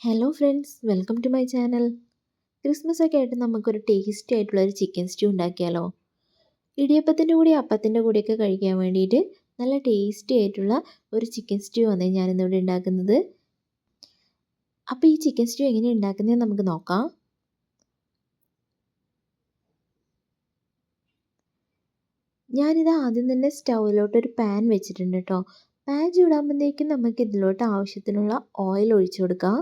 Hello friends welcome to my channel Christmas ഒക്കെ ആയിട്ട് നമുക്കൊരു ടേസ്റ്റി ആയിട്ടുള്ള ഒരു ചിക്കൻ സ്റ്റൂ ഉണ്ടാക്കിയാലോ? ഇടിയപ്പത്തിന്റെ കൂടി അപ്പത്തിന്റെ കൂടെയൊക്കെ കഴിക്കാൻ വേണ്ടിയിട്ട് നല്ല ടേസ്റ്റി ആയിട്ടുള്ള ഒരു ചിക്കൻ സ്റ്റൂ ആണ് ഞാനിന്നിവിടെ ഉണ്ടാക്കുന്നത്. അപ്പോൾ ഈ ചിക്കൻ സ്റ്റൂ എങ്ങനെ ഉണ്ടാക്കുന്നത് നമുക്ക് നോക്കാം. ഞാനിത് ആദ്യം തന്നെ സ്റ്റൗവിലോട്ട് ഒരു പാൻ വെച്ചിട്ടുണ്ട് കേട്ടോ പാൻ ചൂടാകുമ്പോഴത്തേക്കും നമുക്ക് ഇതിലോട്ട് ആവശ്യത്തിനുള്ള ഓയിൽ ഒഴിച്ചു കൊടുക്കാം.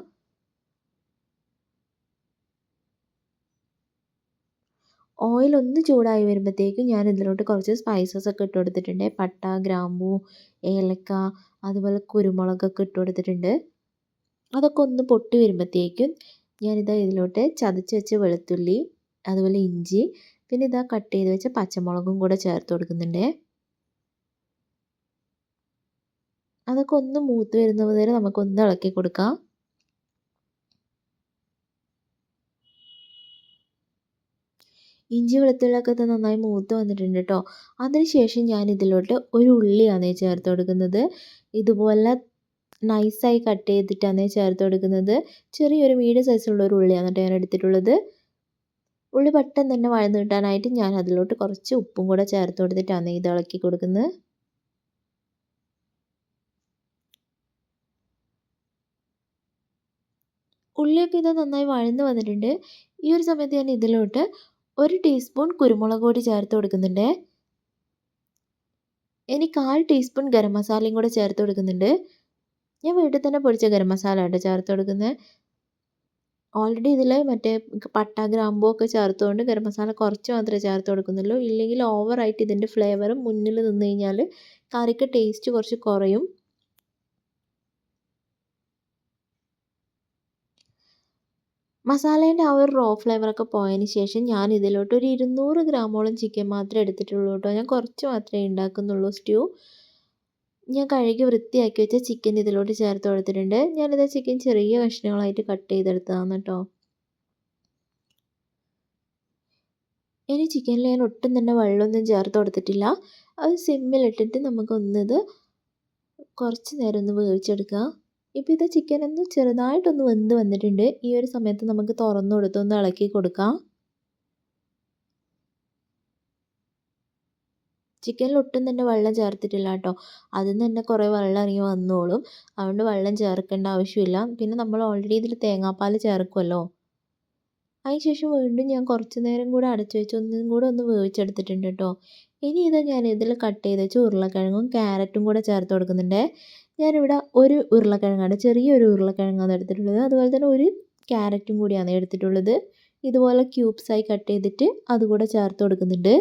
ഓയിൽ ഒന്ന് ചൂടായി വരുമ്പോഴത്തേക്കും ഞാൻ ഇതിലോട്ട് കുറച്ച് സ്പൈസസ് ഒക്കെ ഇട്ട് കൊടുത്തിട്ടുണ്ട്. പട്ട ഗ്രാമ്പൂ ഏലക്ക അതുപോലെ കുരുമുളകൊക്കെ ഇട്ട് കൊടുത്തിട്ടുണ്ട്. അതൊക്കെ ഒന്ന് പൊട്ടി വരുമ്പോഴത്തേക്കും ഞാനിതാ ഇതിലോട്ട് ചതച്ച് വെച്ച വെളുത്തുള്ളി അതുപോലെ ഇഞ്ചി പിന്നെ ഇതാ കട്ട് ചെയ്ത് വെച്ച പച്ചമുളകും കൂടെ ചേർത്ത് കൊടുക്കുന്നുണ്ട്. അതൊക്കെ ഒന്ന് മൂത്ത് വരുന്നത് വരെ നമുക്കൊന്ന് ഇളക്കി കൊടുക്കാം. ഇഞ്ചി വെളുത്തുള്ളിയൊക്കെ ഇത് നന്നായി മൂത്ത് വന്നിട്ടുണ്ട് കേട്ടോ അതിനുശേഷം ഞാൻ ഇതിലോട്ട് ഒരു ഉള്ളിയാണ് ചേർത്ത് കൊടുക്കുന്നത്. ഇതുപോലെ നൈസായി കട്ട് ചെയ്തിട്ടാണ് ചേർത്ത് കൊടുക്കുന്നത്. ചെറിയൊരു മീഡിയം സൈസുള്ള ഒരു ഉള്ളിയാണ് കേട്ടോ ഞാൻ എടുത്തിട്ടുള്ളത്. ഉള്ളി പെട്ടെന്ന് തന്നെ വഴന്ന് കിട്ടാനായിട്ട് ഞാൻ അതിലോട്ട് കുറച്ച് ഉപ്പും കൂടെ ചേർത്ത് കൊടുത്തിട്ടാണ് ഇത് ഇളക്കി കൊടുക്കുന്നത്. ഉള്ളിയൊക്കെ ഇത് നന്നായി വഴന്ന് വന്നിട്ടുണ്ട്. ഈ ഒരു സമയത്ത് ഞാൻ ഇതിലോട്ട് ഒരു ടീസ്പൂൺ കുരുമുളക് പൊടി ചേർത്ത് കൊടുക്കുന്നുണ്ട്. ഇനി കാൽ ടീസ്പൂൺ ഗരം മസാലയും കൂടെ ചേർത്ത് കൊടുക്കുന്നുണ്ട്. ഞാൻ വീട്ടിൽ തന്നെ പൊടിച്ച ഗരം മസാല കേട്ടോ ചേർത്ത് കൊടുക്കുന്നത് ഓൾറെഡി ഇതിൽ മറ്റേ പട്ട ഗ്രാമ്പൂ ഒക്കെ ചേർത്തുകൊണ്ട് ഗരം മസാല കുറച്ച് മാത്രമേ ചേർത്ത് കൊടുക്കുന്നുള്ളൂ. ഇല്ലെങ്കിൽ ഓവറായിട്ട് ഇതിന്റെ ഫ്ലേവറും മുന്നിൽ നിന്ന് കഴിഞ്ഞാൽ കറിക്ക് ടേസ്റ്റ് കുറച്ച് കുറയും. മസാലേന്റെ ആ ഒരു റോ ഫ്ലേവറൊക്കെ പോയതിന് ശേഷം ഞാൻ ഇതിലോട്ട് ഒരു ഇരുന്നൂറ് ഗ്രാമോളം ചിക്കൻ മാത്രമേ എടുത്തിട്ടുള്ളൂ കേട്ടോ. ഞാൻ കുറച്ച് മാത്രമേ ഉണ്ടാക്കുന്നുള്ളൂ സ്റ്റ്യൂ ഞാൻ കഴുകി വൃത്തിയാക്കി വെച്ച ചിക്കൻ ഇതിലോട്ട് ചേർത്ത് കൊടുത്തിട്ടുണ്ട്. ഞാനിത് ചിക്കൻ ചെറിയ കഷ്ണങ്ങളായിട്ട് കട്ട് ചെയ്തെടുത്തതാണ് കേട്ടോ. ഇനി ചിക്കനിൽ ഞാൻ ഒട്ടും തന്നെ വെള്ളമൊന്നും ചേർത്ത് കൊടുത്തിട്ടില്ല. അത് സിമ്മിലിട്ടിട്ട് നമുക്കൊന്നിത് കുറച്ച് നേരം ഒന്ന് വേവിച്ചെടുക്കാം. ഇപ്പോൾ ഇത് ചിക്കൻ ഒന്ന് ചെറുതായിട്ടൊന്ന് വെന്ത് വന്നിട്ടുണ്ട്. ഈ ഒരു സമയത്ത് നമുക്ക് തുറന്നു കൊടുത്ത് ഒന്ന് ഇളക്കി കൊടുക്കാം. ചിക്കനിൽ ഒട്ടും തന്നെ വെള്ളം ചേർത്തിട്ടില്ല കേട്ടോ. അതിൽ തന്നെ കുറേ വെള്ളം ഇറങ്ങി വന്നോളും. അതുകൊണ്ട് വെള്ളം ചേർക്കേണ്ട ആവശ്യമില്ല. പിന്നെ നമ്മൾ ഓൾറെഡി ഇതിൽ തേങ്ങാപ്പാൽ ചേർക്കുമല്ലോ അതിനുശേഷം വീണ്ടും ഞാൻ കുറച്ച് നേരം കൂടെ അടച്ചു വെച്ച് ഒന്നും കൂടെ ഒന്ന് വേവിച്ചെടുത്തിട്ടുണ്ട് കേട്ടോ. ഇനി ഇത് ഞാൻ ഇതിൽ കട്ട് ചെയ്ത് വെച്ച് ഉരുളക്കിഴങ്ങും ക്യാരറ്റും കൂടെ ചേർത്ത് കൊടുക്കുന്നുണ്ട്. ഞാനിവിടെ ഒരു ഉരുളക്കിഴങ്ങാണ് ചെറിയൊരു ഉരുളക്കിഴങ്ങാണ് എടുത്തിട്ടുള്ളത്. അതുപോലെ തന്നെ ഒരു ക്യാരറ്റും കൂടിയാണ് എടുത്തിട്ടുള്ളത്. ഇതുപോലെ ക്യൂബ്സായി കട്ട് ചെയ്തിട്ട് അതുകൂടെ ചേർത്ത് കൊടുക്കുന്നുണ്ട്.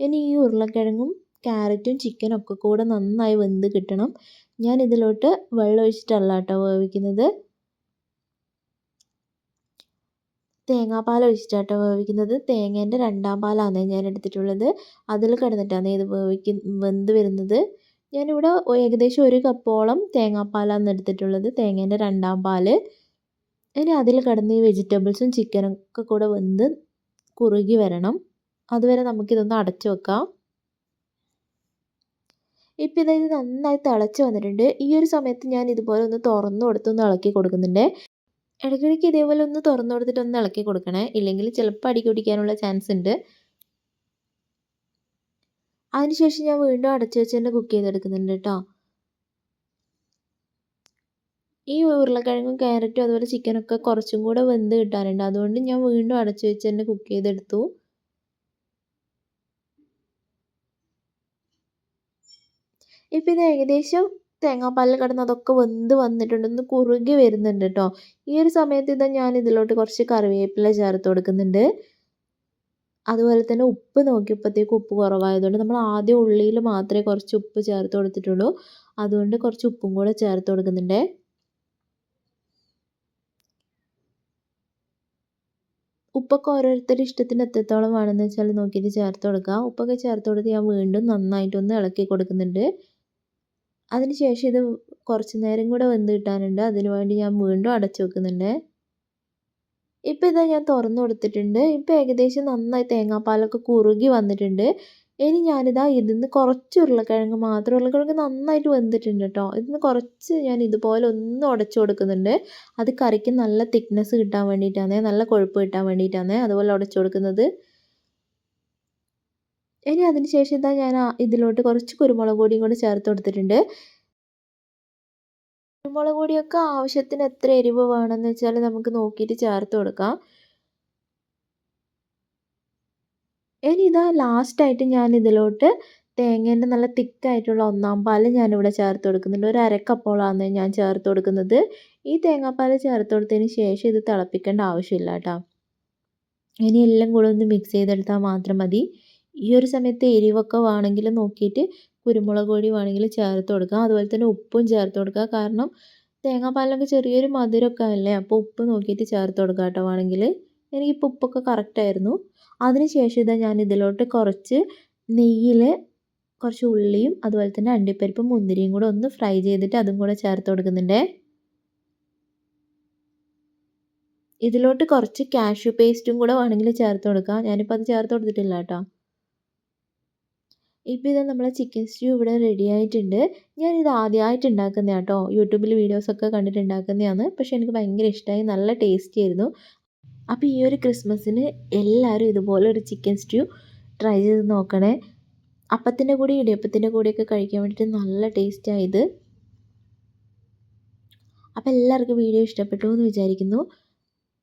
ഇനി ഈ ഉരുളക്കിഴങ്ങും ക്യാരറ്റും ചിക്കനും ഒക്കെ കൂടെ നന്നായി വെന്ത് കിട്ടണം. ഞാൻ ഇതിലോട്ട് വെള്ളം ഒഴിച്ചിട്ടല്ല കേട്ടോ വേവിക്കുന്നത്. തേങ്ങാപ്പാൽ ഒഴിച്ചിട്ടാട്ടോ വേവിക്കുന്നത്. തേങ്ങേന്റെ രണ്ടാം പാലാണ് ഞാൻ എടുത്തിട്ടുള്ളത്. അതിൽ കിടന്നിട്ടാണ് ഇത് വേവിക്ക വെന്ത് വരുന്നത്. ഞാനിവിടെ ഏകദേശം ഒരു കപ്പോളം തേങ്ങാപ്പാലാണ് എടുത്തിട്ടുള്ളത്. തേങ്ങേന്റെ രണ്ടാം പാൽ ഇനി അതിൽ കിടന്ന് ഈ വെജിറ്റബിൾസും ചിക്കനും ഒക്കെ കൂടെ വെന്ത് കുറുകി വരണം. അതുവരെ നമുക്കിതൊന്ന് അടച്ചു വെക്കാം. ഇപ്പം ഇതായത് നന്നായി തിളച്ച് വന്നിട്ടുണ്ട്. ഈ ഒരു സമയത്ത് ഞാൻ ഇതുപോലെ ഒന്ന് തുറന്നു കൊടുത്തൊന്ന് ഇളക്കി കൊടുക്കുന്നുണ്ട്. ഇടയ്ക്കിടയ്ക്ക് ഇതേപോലെ ഒന്ന് തുറന്നു കൊടുത്തിട്ട് ഒന്ന് ഇളക്കി കൊടുക്കണേ. ഇല്ലെങ്കിൽ ചിലപ്പോൾ അടി ചാൻസ് ഉണ്ട്. അതിനുശേഷം ഞാൻ വീണ്ടും അടച്ചു വെച്ച് തന്നെ കുക്ക് ചെയ്തെടുക്കുന്നുണ്ട് കേട്ടോ. ഈ ഉരുളക്കിഴങ്ങും ക്യാരറ്റും അതുപോലെ ചിക്കനൊക്കെ കുറച്ചും കൂടെ വെന്ത് കിട്ടാനുണ്ട്. അതുകൊണ്ട് ഞാൻ വീണ്ടും അടച്ചു വെച്ച് തന്നെ കുക്ക് ചെയ്തെടുത്തു. ഇപ്പം ഇത് ഏകദേശം തേങ്ങാപ്പാലിൽ കിടന്ന് അതൊക്കെ വെന്ത് വന്നിട്ടുണ്ട്. ഒന്ന് കുറുകി വരുന്നുണ്ട് കേട്ടോ. ഈ ഒരു സമയത്ത് ഇതാ ഞാൻ ഇതിലോട്ട് കുറച്ച് കറിവേപ്പില ചേർത്ത് കൊടുക്കുന്നുണ്ട്. അതുപോലെ തന്നെ ഉപ്പ് നോക്കിയപ്പോഴത്തേക്കും ഉപ്പ് കുറവായതുകൊണ്ട് നമ്മൾ ആദ്യം ഉള്ളിയിൽ മാത്രമേ കുറച്ച് ഉപ്പ് ചേർത്ത് കൊടുത്തിട്ടുള്ളൂ. അതുകൊണ്ട് കുറച്ച് ഉപ്പും കൂടെ ചേർത്ത് കൊടുക്കുന്നുണ്ട്. ഉപ്പൊക്കെ ഓരോരുത്തരുടെ ഇഷ്ടത്തിന് എത്രത്തോളം വേണമെന്ന് വെച്ചാൽ നോക്കിയിട്ട് ചേർത്ത് കൊടുക്കുക ഉപ്പൊക്കെ ചേർത്ത് കൊടുത്ത് ഞാൻ വീണ്ടും നന്നായിട്ടൊന്ന് ഇളക്കി കൊടുക്കുന്നുണ്ട്. അതിനുശേഷം ഇത് കുറച്ച് നേരം കൂടെ വെന്ത് കിട്ടാനുണ്ട്. അതിനുവേണ്ടി ഞാൻ വീണ്ടും അടച്ചു വെക്കുന്നുണ്ട്. ഇപ്പോൾ ഇതാ ഞാൻ തുറന്നു കൊടുത്തിട്ടുണ്ട്. ഇപ്പോൾ ഏകദേശം നന്നായി തേങ്ങാപ്പാലൊക്കെ കുറുകി വന്നിട്ടുണ്ട്. ഇനി ഞാനിതാ ഇതിൽ നിന്ന് കുറച്ച് ഉരുളക്കിഴങ്ങ് മാത്രം ഉരുളക്കിഴങ്ങ് നന്നായിട്ട് വെന്തിട്ടുണ്ട് കേട്ടോ. ഇതിൽ നിന്ന് കുറച്ച് ഞാൻ ഇതുപോലെ ഒന്ന് ഉടച്ചു കൊടുക്കുന്നുണ്ട്. അത് കറിക്ക് നല്ല തിക്നെസ് കിട്ടാൻ വേണ്ടിയിട്ടാണ് നല്ല കൊഴുപ്പ് കിട്ടാൻ വേണ്ടിയിട്ടാണ് അതുപോലെ ഉടച്ചു കൊടുക്കുന്നത്. ഇനി അതിന് ശേഷം ഇതാ ഞാൻ ഇതിലോട്ട് കുറച്ച് കുരുമുളക് പൊടിയും കൂടി ചേർത്ത് കൊടുത്തിട്ടുണ്ട്. കുരുമുളക് പൊടിയൊക്കെ ആവശ്യത്തിന് എത്ര എരിവ് വേണമെന്ന് വെച്ചാൽ നമുക്ക് നോക്കിയിട്ട് ചേർത്ത് കൊടുക്കാം. ഇനി ഇതാ ലാസ്റ്റായിട്ട് ഞാൻ ഇതിലോട്ട് തേങ്ങേന്റെ നല്ല തിക്കായിട്ടുള്ള ഒന്നാം പാൽ ഞാനിവിടെ ചേർത്ത് കൊടുക്കുന്നുണ്ട്. ഒരു അരക്കപ്പോളാണ് ഞാൻ ചേർത്ത് കൊടുക്കുന്നത്. ഈ തേങ്ങാപ്പാൽ ചേർത്ത് കൊടുത്തതിന് ശേഷം ഇത് തിളപ്പിക്കേണ്ട ആവശ്യമില്ല കേട്ടോ. ഇനി എല്ലാം കൂടെ ഒന്ന് മിക്സ് ചെയ്തെടുത്താൽ മാത്രം മതി. ഈ ഒരു സമയത്ത് എരിവൊക്കെ വേണമെങ്കിൽ നോക്കിയിട്ട് കുരുമുളക് പൊടി വേണമെങ്കിൽ ചേർത്ത് കൊടുക്കാം. അതുപോലെ തന്നെ ഉപ്പും ചേർത്ത് കൊടുക്കുക കാരണം തേങ്ങാപ്പാലിനൊക്കെ ചെറിയൊരു മധുരമൊക്കെ അല്ലേ? അപ്പോൾ ഉപ്പ് നോക്കിയിട്ട് ചേർത്ത് കൊടുക്കുക കേട്ടോ വേണമെങ്കിൽ. എനിക്കിപ്പോൾ ഉപ്പൊക്കെ കറക്റ്റായിരുന്നു അതിന് ശേഷം ഇതാ ഞാൻ ഇതിലോട്ട് കുറച്ച് നെയ്യിൽ കുറച്ച് ഉള്ളിയും അതുപോലെ തന്നെ അണ്ടിപ്പരിപ്പും മുന്തിരിയും കൂടെ ഒന്ന് ഫ്രൈ ചെയ്തിട്ട് അതും കൂടെ ചേർത്ത് കൊടുക്കുന്നുണ്ട്. ഇതിലോട്ട് കുറച്ച് കാഷ്യൂ പേസ്റ്റും കൂടെ വേണമെങ്കിൽ ചേർത്ത് കൊടുക്കാം. ഞാനിപ്പോൾ അത് ചേർത്ത് കൊടുത്തിട്ടില്ല കേട്ടോ. ഇപ്പോൾ ഇത് നമ്മളെ ചിക്കൻ സ്റ്റ്യൂ ഇവിടെ റെഡി ആയിട്ടുണ്ട്. ഞാനിത് ആദ്യമായിട്ട് ഉണ്ടാക്കുന്ന കേട്ടോ യൂട്യൂബിൽ വീഡിയോസൊക്കെ കണ്ടിട്ട് ഉണ്ടാക്കുന്നതാണ് പക്ഷെ എനിക്ക് ഭയങ്കര ഇഷ്ടമായി നല്ല ടേസ്റ്റി ആയിരുന്നു. അപ്പോൾ ഈ ഒരു ക്രിസ്മസിന് എല്ലാവരും ഇതുപോലെ ഒരു ചിക്കൻ സ്റ്റ്യൂ ട്രൈ ചെയ്ത് നോക്കണേ. അപ്പത്തിന്റെ കൂടി ഇടിയപ്പത്തിന്റെ കൂടെയൊക്കെ കഴിക്കാൻ വേണ്ടിയിട്ട് നല്ല ടേസ്റ്റായത് അപ്പോൾ എല്ലാവർക്കും വീഡിയോ ഇഷ്ടപ്പെട്ടു എന്ന് വിചാരിക്കുന്നു.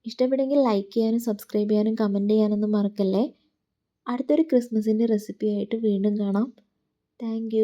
ഇഷ്ടപ്പെട്ടെങ്കിൽ ലൈക്ക് ചെയ്യാനും സബ്സ്ക്രൈബ് ചെയ്യാനും കമന്റ് ചെയ്യാനൊന്നും മറക്കല്ലേ? അടുത്തൊരു ക്രിസ്മസിന്റെ റെസിപ്പിയായിട്ട് വീണ്ടും കാണാം. താങ്ക്